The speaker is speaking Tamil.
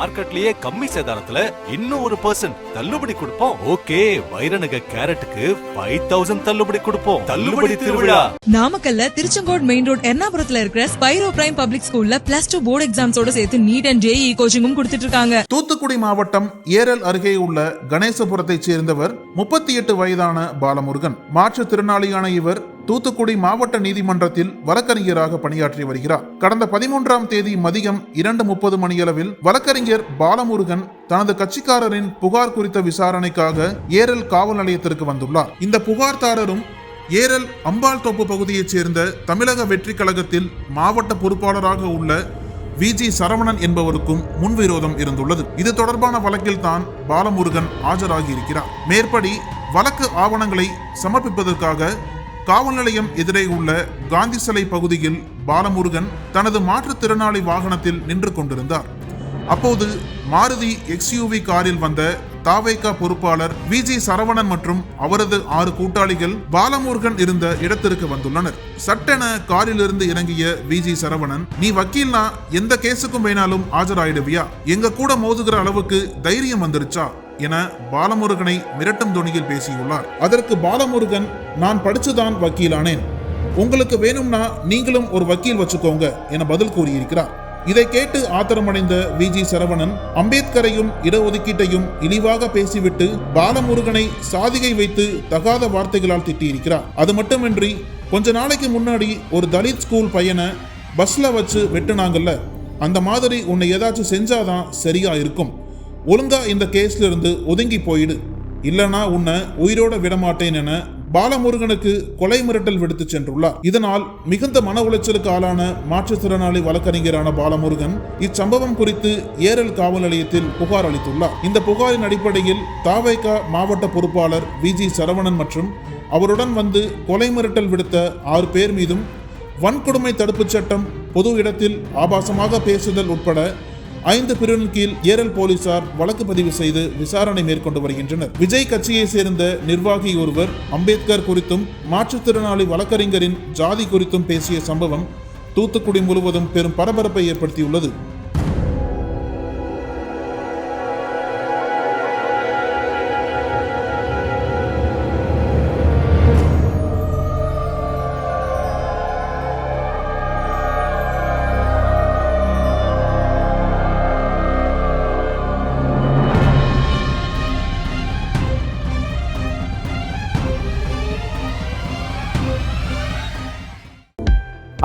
மார்க்கெட்லயே கம்மி சேதாரத்துல இன்னும் ஒரு பர்சன்ட் தள்ளுபடி கொடுப்போம். ஓகே வைரநக கேரட்டுக்கு ஃபைவ் தௌசண்ட் தள்ளுபடி கொடுப்போம். தள்ளுபடி திருவிழா. நாமக்கல்ல திருச்செங்கோடு மெயின் ரோட் எர்ணாபுரத்துல இருக்கிற ஸ்பைரோ பிரைம் பப்ளிக் ஸ்கூல்ல பிளஸ் டூ போர்டு எக்ஸாம்ஸோட சேர்த்து நீட் அண்ட் ஜேஇ கோச்சிங்கும் கொடுத்துட்டு இருக்காங்க. தூத்துக்குடி மாவட்டம் ஏரல் அருகே உள்ள கணேசபுரத்தைச் சேர்ந்தவர் முப்பத்தி எட்டு வயதான பாலமுருகன். மாற்றுத்திறனாளியான இவர் தூத்துக்குடி மாவட்ட நீதிமன்றத்தில் வழக்கறிஞராக பணியாற்றி வருகிறார். கடந்த பதிமூன்றாம் தேதி மதியம் இரண்டு முப்பது மணியளவில் வழக்கறிஞர் பாலமுருகன் தனது கட்சிக்காரரின் புகார் குறித்த விசாரணைக்காக ஏரல் காவல் நிலையத்திற்கு வந்துள்ளார். இந்த புகார்தாரரும் ஏரல் அம்பாள் தோப்பு பகுதியைச் சேர்ந்த தமிழக வெற்றி கழகத்தில் மாவட்ட பொறுப்பாளராக உள்ள விஜி சரவணன் என்பவருக்கும் முன்விரோதம் இருந்துள்ளது. இது தொடர்பான வழக்கில் தான் பாலமுருகன் ஆஜராகி இருக்கிறார் மேற்படி வழக்கு ஆவணங்களை சமர்ப்பிப்பதற்காக காவல் நிலையம் எதிரே உள்ள காந்தி சிலை பகுதியில் பாலமுருகன் தனது மாற்றுத்திறனாளி வாகனத்தில் நின்று கொண்டிருந்தார். அப்போது மாருதி எக்ஸ்யூவி காரில் வந்த தாவேகா பொறுப்பாளர் விஜி சரவணன் மற்றும் அவரது ஆறு கூட்டாளிகள் பாலமுருகன் இருந்த இடத்திற்கு வந்துள்ளனர். சட்டென காரிலிருந்து இறங்கிய விஜி சரவணன் நீ வக்கீல்னா எந்த கேஸுக்கும் வேணாலும் ஆஜராயிடுவியா? எங்க கூட மோதுகிற அளவுக்கு தைரியம் வந்துருச்சா? என பாலமுருகனை மிரட்டும் துணியில் பேசியுள்ளார். அதற்கு பாலமுருகன் நான் படிச்சுதான் வக்கீலானேன். உங்களுக்கு வேணும்னா நீங்களும் ஒரு வக்கீல் வச்சுக்கோங்க என பதில் கூறியிருக்கிறார். இதை கேட்டு ஆத்திரமடைந்த விஜி சரவணன் அம்பேத்கரையும் இடஒதுக்கீட்டையும் இழிவாக பேசிவிட்டு பாலமுருகனை சாதிகை வைத்து தகாத வார்த்தைகளால் திட்டியிருக்கிறார். அது மட்டுமின்றி கொஞ்ச நாளைக்கு முன்னாடி ஒரு தலித் ஸ்கூல் பையனை பஸ்ல வச்சு வெட்டுனாங்கல்ல. அந்த மாதிரி உன்னை ஏதாச்சும் செஞ்சாதான் சரியா இருக்கும். ஒழுங்கா இந்த கேஸ்ல இருந்து ஒதுங்கி போயிடு. இல்லனா உன்னை உயிரோட விடமாட்டேன் என பாலமுருகனுக்கு கொலை மிரட்டல் விடுத்து சென்றுள்ளார். இதனால் மிகுந்த மன உளைச்சலுக்கு ஆளான மாற்றுத்திறனாளி வழக்கறிஞரான பாலமுருகன் இச்சம்பவம் குறித்து ஏரல் காவல் நிலையத்தில் புகார் அளித்துள்ளார். இந்த புகாரின் அடிப்படையில் தாவைக்கா மாவட்ட பொறுப்பாளர் விஜி சரவணன் மற்றும் அவருடன் வந்து கொலை மிரட்டல் விடுத்த ஆறு பேர் மீதும் வன்கொடுமை தடுப்புச் சட்டம் பொது இடத்தில் ஆபாசமாக பேசுதல் உட்பட ஐந்து பிரிவின் கீழ் ஏரல் போலீசார் வழக்கு பதிவு செய்து விசாரணை மேற்கொண்டு வருகின்றனர். விஜய் கட்சியை சேர்ந்த நிர்வாகி ஒருவர் அம்பேத்கர் குறித்தும் மாற்றுத்திறனாளி வழக்கறிஞரின் ஜாதி குறித்தும் பேசிய சம்பவம் தூத்துக்குடி முழுவதும் பெரும் பரபரப்பை ஏற்படுத்தியுள்ளது.